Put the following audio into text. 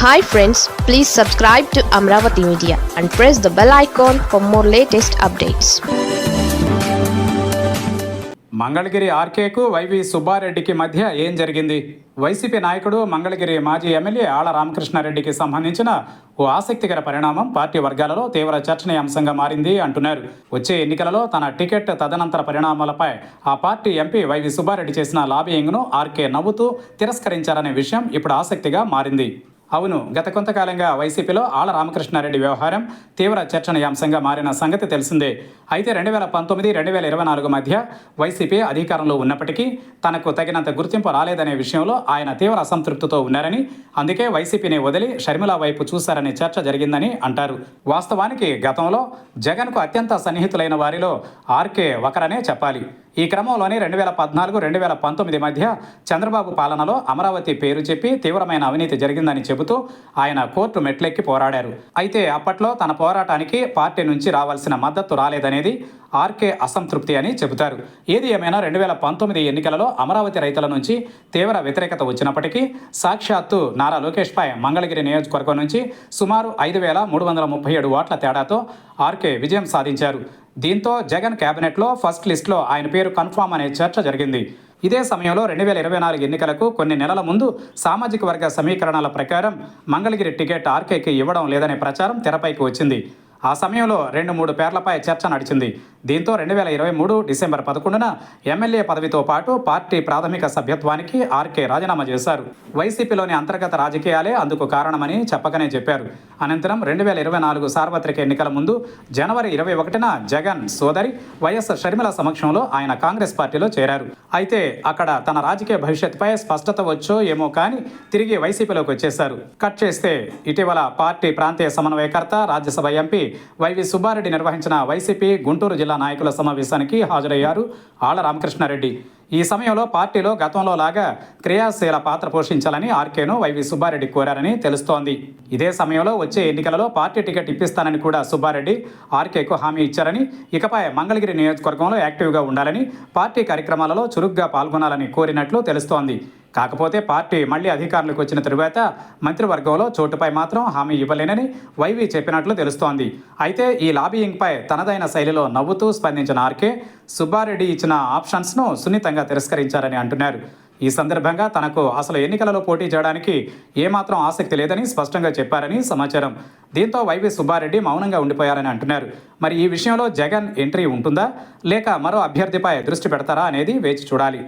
Hi friends please subscribe to Amaravati media and press the bell icon for more latest updates Mangalagiri ఆర్కేకు YV సుబ్బారెడ్డికి మధ్య ఏం జరిగింది? YCP నాయకుడు మంగళగిరి మాజీ MLA ఆళ్ళ రామకృష్ణారెడ్డికి సంబంధించిన ఓ ఆసక్తికర పరిణామం పార్టీ వర్గాలలో తీవ్ర చర్చనీయాంశంగా మారింది అంటున్నారు. వచ్చే ఎన్నికలలో తన టికెట్ తదనంతర పరిణామాలపై ఆ పార్టీ ఎంపీ వైవి సుబ్బారెడ్డి చేసిన లాబియింగ్ను ఆర్కే నవ్వుతూ తిరస్కరించారనే విషయం ఇప్పుడు ఆసక్తిగా మారింది. అవును గత కొంతకాలంగా వైసీపీలో ఆళ్ళ రామకృష్ణారెడ్డి వ్యవహారం తీవ్ర చర్చనీయాంశంగా మారిన సంగతి తెలిసిందే. అయితే రెండు వేల పంతొమ్మిది రెండు వేల ఇరవై నాలుగు మధ్య వైసీపీ అధికారంలో ఉన్నప్పటికీ తనకు తగినంత గుర్తింపు రాలేదనే విషయంలో ఆయన తీవ్ర అసంతృప్తితో ఉన్నారని అందుకే వైసీపీని వదిలి షర్మిల వైపు చూశారనే చర్చ జరిగిందని అంటారు. వాస్తవానికి గతంలో జగన్కు అత్యంత సన్నిహితులైన వారిలో ఆర్కే ఒకరనే చెప్పాలి. ఈ క్రమంలోనే రెండు వేల పద్నాలుగు రెండు వేల పంతొమ్మిది మధ్య చంద్రబాబు పాలనలో అమరావతి పేరు చెప్పి తీవ్రమైన అవినీతి జరిగిందని చెబుతూ ఆయన కోర్టు మెట్లెక్కి పోరాడారు. అయితే అప్పట్లో తన పోరాటానికి పార్టీ నుంచి రావాల్సిన మద్దతు రాలేదనేది ఆర్కే అసంతృప్తి అని చెబుతారు. ఏది ఏమైనా రెండు వేల పంతొమ్మిది ఎన్నికలలో అమరావతి రైతుల నుంచి తీవ్ర వ్యతిరేకత వచ్చినప్పటికీ సాక్షాత్తు నారా లోకేష్పై మంగళగిరి నియోజకవర్గం నుంచి సుమారు ఐదు వేల మూడు వందల ముప్పై ఏడు ఓట్ల తేడాతో ఆర్కే విజయం సాధించారు. దీంతో జగన్ కేబినెట్లో ఫస్ట్ లిస్ట్లో ఆయన పేరు కన్ఫామ్ అనే చర్చ జరిగింది. ఇదే సమయంలో రెండు వేల ఇరవై నాలుగు ఎన్నికలకు కొన్ని నెలల ముందు సామాజిక వర్గ సమీకరణాల ప్రకారం మంగళగిరి టికెట్ ఆర్కేకి ఇవ్వడం లేదనే ప్రచారం తెరపైకి వచ్చింది. ఆ సమయంలో రెండు మూడు పేర్లపై చర్చ నడిచింది. దీంతో రెండు వేల ఇరవై మూడు డిసెంబర్ పదకొండున ఎమ్మెల్యే పదవితో పాటు పార్టీ ప్రాథమిక సభ్యత్వానికి ఆర్కే రాజీనామా చేశారు. వైసీపీలోని అంతర్గత రాజకీయాలే అందుకు కారణమని చెప్పకనే చెప్పారు. అనంతరం రెండు వేల ఇరవై నాలుగు సార్వత్రిక ఎన్నికల ముందు జనవరి ఇరవై ఒకటిన జగన్ సోదరి వైఎస్ షర్మిల సమక్షంలో ఆయన కాంగ్రెస్ పార్టీలో చేరారు. అయితే అక్కడ తన రాజకీయ భవిష్యత్తుపై స్పష్టత వచ్చో ఏమో కానీ తిరిగి వైసీపీలోకి వచ్చేశారు. కట్ చేస్తే ఇటీవల పార్టీ ప్రాంతీయ సమన్వయకర్త రాజ్యసభ ఎంపీ వైవి సుబ్బారెడ్డి నిర్వహించిన వైసీపీ గుంటూరు జిల్లా నాయకుల సమావేశానికి హాజరయ్యారు. ఆళ్ళ రామకృష్ణారెడ్డి. ఈ సమయంలో పార్టీలో గతంలో లాగా క్రియాశీల పాత్ర పోషించాలని ఆర్కేను వైవి సుబ్బారెడ్డి కోరారని తెలుస్తోంది. ఇదే సమయంలో వచ్చే ఎన్నికలలో పార్టీ టికెట్ ఇప్పిస్తానని కూడా సుబ్బారెడ్డి ఆర్కేకు హామీ ఇచ్చారని ఇకపై మంగళగిరి నియోజకవర్గంలో యాక్టివ్గా ఉండాలని పార్టీ కార్యక్రమాలలో చురుగ్గా పాల్గొనాలని కోరినట్లు తెలుస్తోంది. కాకపోతే పార్టీ మళ్ళీ అధికారంలోకి వచ్చిన తరువాత మంత్రివర్గంలో చోటుపై మాత్రం హామీ ఇవ్వలేనని వైవి చెప్పినట్లు తెలుస్తోంది. అయితే ఈ లాబియింగ్పై తనదైన శైలిలో నవ్వుతూ స్పందించిన ఆర్కే సుబ్బారెడ్డి ఇచ్చిన ఆప్షన్స్ను సున్నితంగా తిరస్కరించారని అంటున్నారు. ఈ సందర్భంగా తనకు అసలు ఎన్నికలలో పోటీ చేయడానికి ఏమాత్రం ఆసక్తి లేదని స్పష్టంగా చెప్పారని సమాచారం. దీంతో వైవి సుబ్బారెడ్డి మౌనంగా ఉండిపోయారని అంటున్నారు. మరి ఈ విషయంలో జగన్ ఎంట్రీ ఉంటుందా? లేక మరో అభ్యర్థిపై దృష్టి పెడతారా అనేది వేచి చూడాలి.